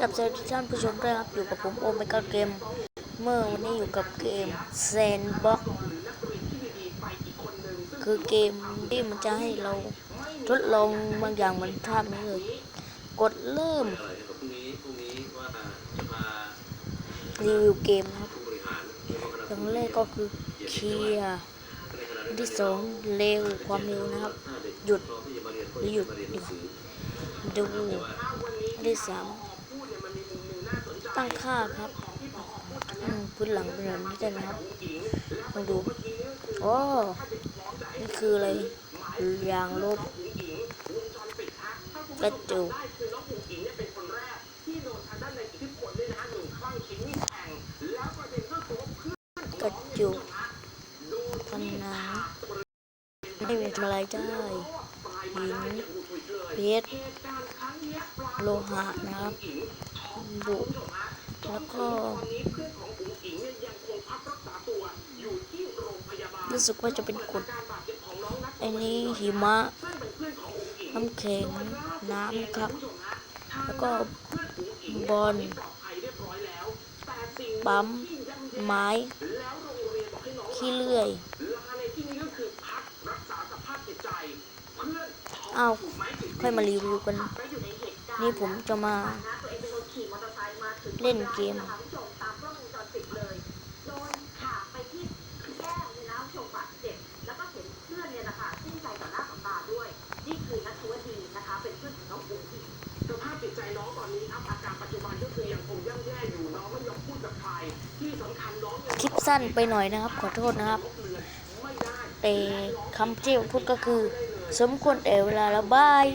กับสวัสดีท่านผู้ชมด้วยครับอยู่กับผมโอเมก้าเกม เมื่อวันนี้อยู่กับเกม Sandbox คือเกมที่มันจะให้เราทดลองบางอย่างเหมือนภาพนี้เลย กดเริ่มรีวิวเกมครับอย่างแรกก็คือเคลียร์ที่สองเร็วความเร็วนะครับ หยุดหรือหยุดดูที่สาม ตั้งค่าครับพื้นหลังเป็นแบบนี้ได้ไหมครับลองดูโอ้นี่คืออะไรยางลบกระจุกกระจุกผนังไม่มีทำอะไรได้ หินเพชรโลหะนะครับบุแล้วก็รู้สึกว่าจะเป็นกรดไอ้นี้หิมะน้ำแข็งน้ำครับ แล้วก็บอลปั๊ม ไม้ขี้เลื่อย อ้าวค่อยมารีวิวกัน นี่ผมจะมาเล่นเกมสภาพจิตใจน้องตอนนี้ครับอาการปัจจุบันก็คือยังคงย่ำแย่อยู่น้องไม่ยอมพูดกับใครที่สำคัญน้องยังคลิปสั้นไปหน่อยนะครับ ขอโทษนะครับไม่ได้แต่คำที่ผมพูดก็คือ สมควรแต่เวลาแล้วบาย